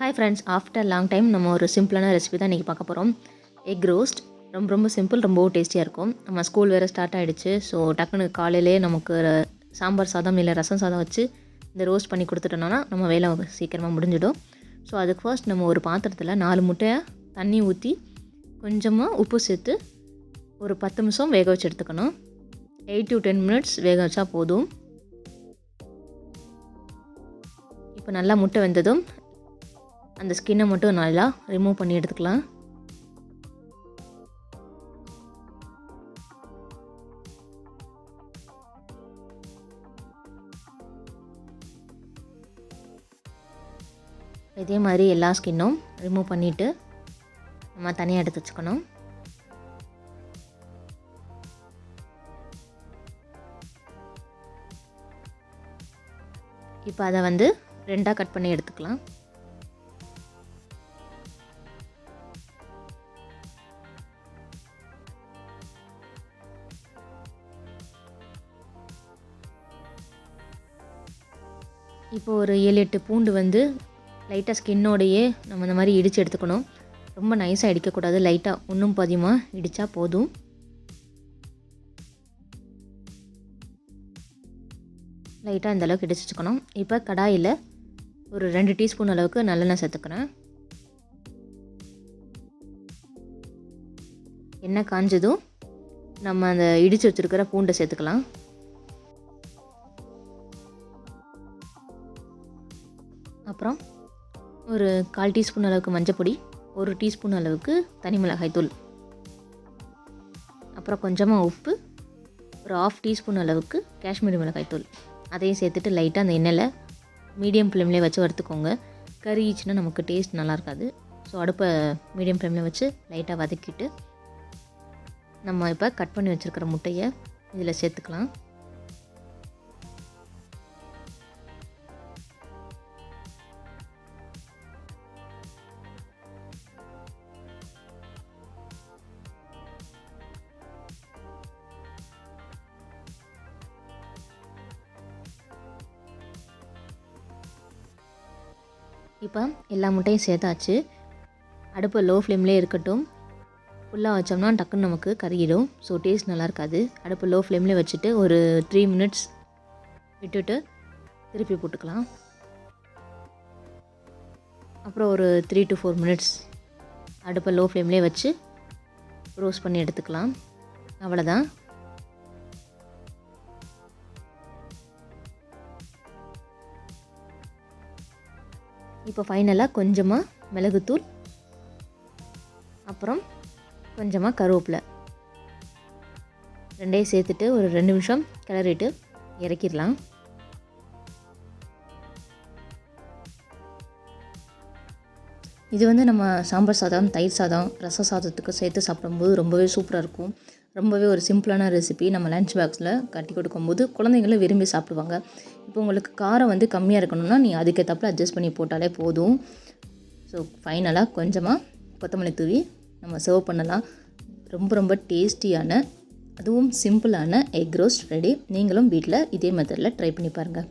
Hi friends after long time நம்ம ஒரு சிம்பிளான ரெசிபி தான் இன்றைக்கி பார்க்க போகிறோம் எக் ரோஸ்ட் ரொம்ப ரொம்ப சிம்பிள் ரொம்பவும் டேஸ்டியாக இருக்கும். நம்ம ஸ்கூல் வேறு ஸ்டார்ட் ஆகிடுச்சு ஸோ டக்குனு காலையிலே நமக்கு சாம்பார் சாதம் இல்லை ரசம் சாதம் வச்சு இந்த ரோஸ்ட் பண்ணி கொடுத்துட்டோம்னா நம்ம வேலை சீக்கிரமாக முடிஞ்சிடும். ஸோ அதுக்கு ஃபர்ஸ்ட் நம்ம ஒரு பாத்திரத்தில் நாலு முட்டையை தண்ணி ஊற்றி கொஞ்சமாக உப்பு சேர்த்து ஒரு பத்து நிமிஷம் வேக வச்சு எடுத்துக்கணும். எயிட் டு டென் மினிட்ஸ் வேக வச்சா போதும். இப்போ நல்லா முட்டை வெந்ததும் அந்த ஸ்கின்னை மட்டும் நல்லா ரிமூவ் பண்ணி எடுத்துக்கலாம். இதே மாதிரி எல்லா ஸ்கின்னும் ரிமூவ் பண்ணிவிட்டு நம்ம தனியாக எடுத்து வச்சுக்கணும். இப்போ அதை வந்து ரெண்டாக கட் பண்ணி எடுத்துக்கலாம். இப்போ ஒரு ஏழு எட்டு பூண்டு வந்து லைட்டாக ஸ்கின்னோடையே நம்ம இந்த மாதிரி இடித்து எடுத்துக்கணும். ரொம்ப நைஸாக இடிக்கக்கூடாது. லைட்டாக ஒன்றும் பாதியமாக இடித்தா போதும். லைட்டாக இந்த அளவுக்கு இடிச்சு வச்சுக்கணும். இப்போ கடாயில் ஒரு ரெண்டு டீஸ்பூன் அளவுக்கு நல்லெண்ணெய் சேர்த்துக்கிறேன். எண்ணெய் காஞ்சதும் நம்ம அந்த இடித்து வச்சுருக்கிற பூண்டை சேர்த்துக்கலாம். அப்புறம் ஒரு கால் டீஸ்பூன் அளவுக்கு மஞ்சப்பொடி ஒரு டீஸ்பூன் அளவுக்கு தனி மிளகாய் தூள். அப்புறம் கொஞ்சமாக உப்பு ஒரு ஆஃப் டீஸ்பூன் அளவுக்கு காஷ்மீரி மிளகாய் தூள். அதையும் சேர்த்துட்டு லைட்டாக அந்த எண்ணெயில் மீடியம் ஃப்ளேம்லேயே வச்சு வறுத்துக்கோங்க. கறிச்சுன்னா நமக்கு டேஸ்ட் நல்லா இருக்காது. ஸோ அடுப்பை மீடியம் ஃப்ளேமில் வச்சு லைட்டாக வதக்கிட்டு நம்ம இப்போ கட் பண்ணி வச்சுருக்கிற முட்டையை இதில் சேர்த்துக்கலாம். இப்போ எல்லா முட்டையும் சேர்த்தாச்சு. அடுப்பு லோ ஃப்ளேம்லேயே இருக்கட்டும். ஃபுல்லாக வச்சோம்னா டக்குன்னு நமக்கு கருகிடும். ஸோ டேஸ்ட் நல்லா இருக்காது. அடுப்பு லோ ஃப்ளேம்லேயே வச்சுட்டு ஒரு த்ரீ மினிட்ஸ் விட்டுட்டு திருப்பி போட்டுக்கலாம். அப்புறம் ஒரு த்ரீ டு ஃபோர் மினிட்ஸ் அடுப்பை லோ ஃப்ளேம்லேயே வச்சு ரோஸ்ட் பண்ணி எடுத்துக்கலாம். அவ்வளோதான் இப்போ ஃபைனலாக கொஞ்சமாக மிளகுத்தூள் அப்புறம் கொஞ்சமாக கருவேப்பிலை. ரெண்டையும் சேர்த்துட்டு ஒரு ரெண்டு நிமிஷம் கிளறிட்டு இறக்கிடலாம். இது வந்து நம்ம சாம்பார் சாதம் தயிர் சாதம் ரச சாதத்துக்கு சேர்த்து சாப்பிடும்போது ரொம்பவே சூப்பராக இருக்கும். ரொம்பவே ஒரு சிம்பிளான ரெசிபி நம்ம லன்ச் பாக்ஸில் கட்டி கொடுக்கும்போது குழந்தைங்களும் விரும்பி சாப்பிடுவாங்க. இப்போ உங்களுக்கு காரம் வந்து கம்மியாக இருக்கணும்னா நீ அதுக்கேற்றப்பில் அட்ஜஸ்ட் பண்ணி போட்டாலே போதும். ஸோ ஃபைனலாக கொஞ்சமாக கொத்தமல்லி தூவி நம்ம சர்வ் பண்ணலாம். ரொம்ப ரொம்ப டேஸ்டியான அதுவும் சிம்பிளான எக் ரோஸ்ட் ரெடி நீங்களும் வீட்டில் இதே மெத்தடில் ட்ரை பண்ணி பாருங்கள்